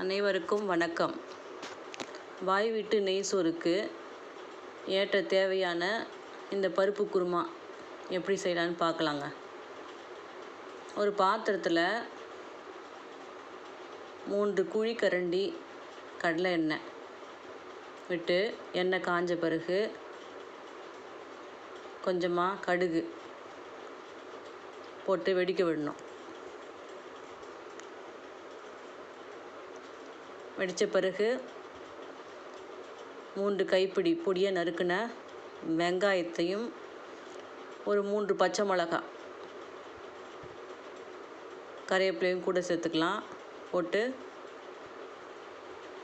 அனைவருக்கும் வணக்கம். வாய் விட்டு நெய் சோறுக்கு ஏற்ற தேவையான இந்த பருப்பு குருமா எப்படி செய்யலான்னு பார்க்கலாங்க. ஒரு பாத்திரத்தில் மூன்று குழிக்கரண்டி கடலை எண்ணெய் விட்டு எண்ணெய் காஞ்ச பிறகு கொஞ்சமாக கடுகு போட்டு வெடிக்க விடணும். வெடித்த பிறகு மூன்று கைப்பிடி பொடியை நறுக்கின வெங்காயத்தையும் ஒரு மூன்று பச்சை மிளகா கறிவேப்பிலையும் கூட சேர்த்துக்கலாம். போட்டு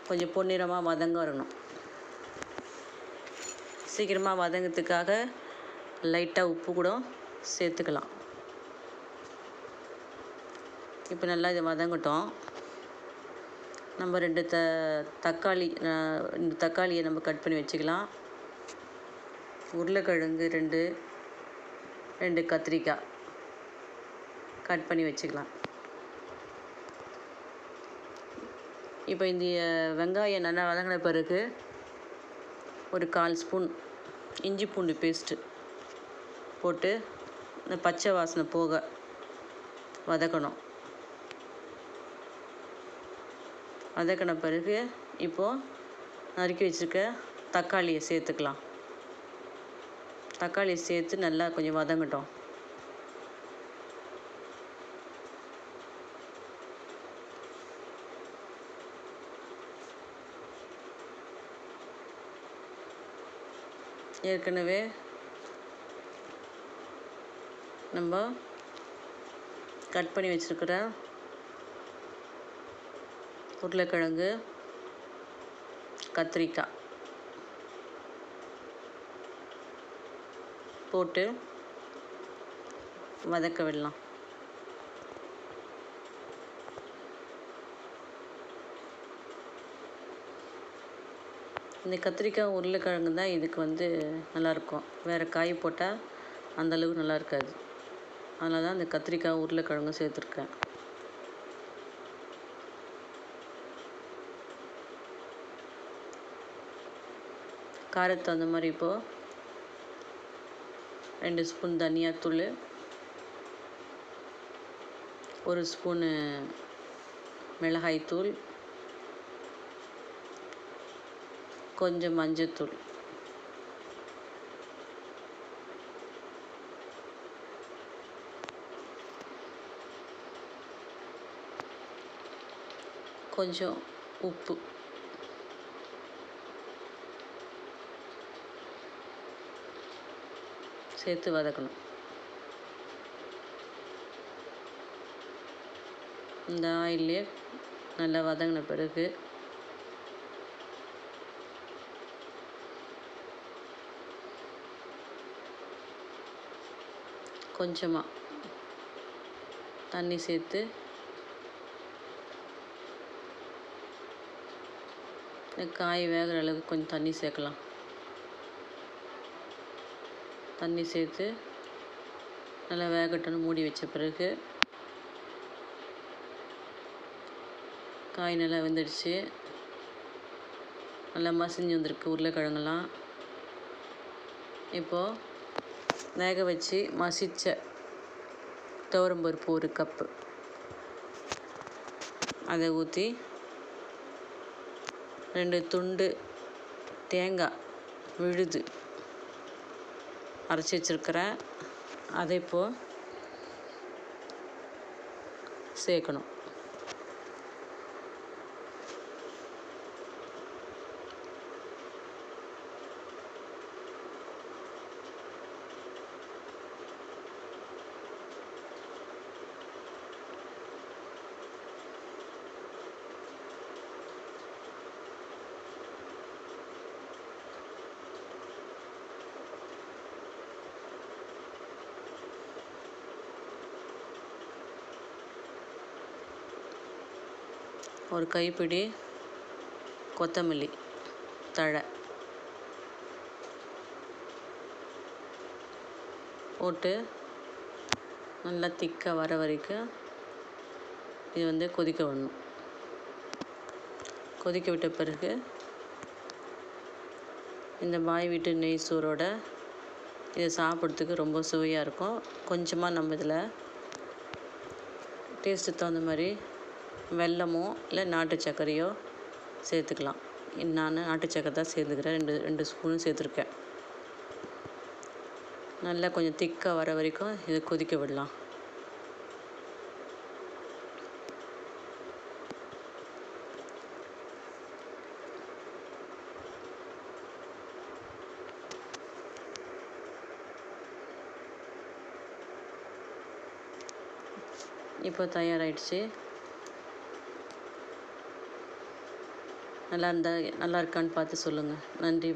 கொஞ்சம் பொன்னிறமாக வதங்க வரணும். சீக்கிரமாக வதங்கிறதுக்காக லைட்டாக உப்பு கூட சேர்த்துக்கலாம். இப்போ நல்லா இதை வதங்கட்டும். நம்ம ரெண்டு த தக்காளி ரெண்டு தக்காளியை நம்ம கட் பண்ணி வச்சுக்கலாம். உருளைக்கிழங்கு ரெண்டு ரெண்டு கத்திரிக்காய் கட் பண்ணி வச்சுக்கலாம். இப்போ இந்த வெங்காயம் நல்லா வதங்கின பிறகு ஒரு கால் ஸ்பூன் இஞ்சி பூண்டு பேஸ்ட்டு போட்டு இந்த பச்சை வாசனை போக வதக்கணும். வதக்கின பிறகு இப்போது நறுக்கி வச்சுருக்க தக்காளியை சேர்த்துக்கலாம். தக்காளியை சேர்த்து நல்லா கொஞ்சம் வதங்கட்டும். ஏற்கனவே நம்ம கட் பண்ணி வச்சுருக்கிற உருளைக்கிழங்கு கத்திரிக்காய் போட்டு வதக்க விடலாம். இந்த கத்திரிக்காய் உருளைக்கிழங்கு தான் இதுக்கு வந்து நல்லாயிருக்கும். வேறு காய் போட்டால் அந்தளவுக்கு நல்லா இருக்காது அதனால தான் இந்த கத்திரிக்காய் உருளைக்கிழங்கும் சேர்த்துருக்கேன். காரத்துக்கு தகுந்த மாதிரி இப்போது ரெண்டு ஸ்பூன் தனியாத்தூள் ஒரு ஸ்பூனு மிளகாய்த்தூள் கொஞ்சம் மஞ்சத்தூள். கொஞ்சம் உப்பு. சேர்த்து வதக்கணும். இந்த ஆயிலே நல்லா வதங்கின பிறகு கொஞ்சமாக தண்ணி சேர்த்து இந்த காய் வேகிற அளவுக்கு கொஞ்சம் தண்ணி சேர்க்கலாம். தண்ணி சேர்த்து நல்லா வேகட்டும்னு மூடி வச்ச பிறகு. காய் நல்லா வெந்துடுச்சு. நல்லா மசிஞ்சு வந்திருக்கு உருளைக்கிழங்கெல்லாம். இப்போது வேக வச்சு மசித்த துவரம்பருப்பு ஒரு கப்பு அதை ஊற்றி ரெண்டு துண்டு தேங்காய் விழுது. அரைச்சி வச்சுருக்கிறேன். அதை இப்போது சேர்க்கணும். ஒரு கைப்பிடி கொத்தமல்லி தழை. போட்டு நல்லா திக்காக வர வரைக்கும் இது வந்து கொதிக்க விடணும். கொதிக்க விட்ட பிறகு இந்த பாய் வீட்டு நெய் சூறோட இதை சாப்பிட்றதுக்கு ரொம்ப சுவையாக இருக்கும். கொஞ்சமாக நம்ம இதில் டேஸ்ட்டு தகுந்த மாதிரி வெல்லமோ இல்லை நாட்டு சர்க்கரையோ சேர்த்துக்கலாம். நான் நாட்டு சர்க்கரை தான் சேர்த்துக்கிறேன். ரெண்டு ரெண்டு ஸ்பூனும் சேர்த்துருக்கேன். நல்லா கொஞ்சம் திக்காக வர வரைக்கும் இதை கொதிக்க விடலாம். இப்போ தயாராகிடுச்சு நல்லா இருந்தால் நல்லா இருக்கான்னு பார்த்து சொல்லுங்கள் நன்றி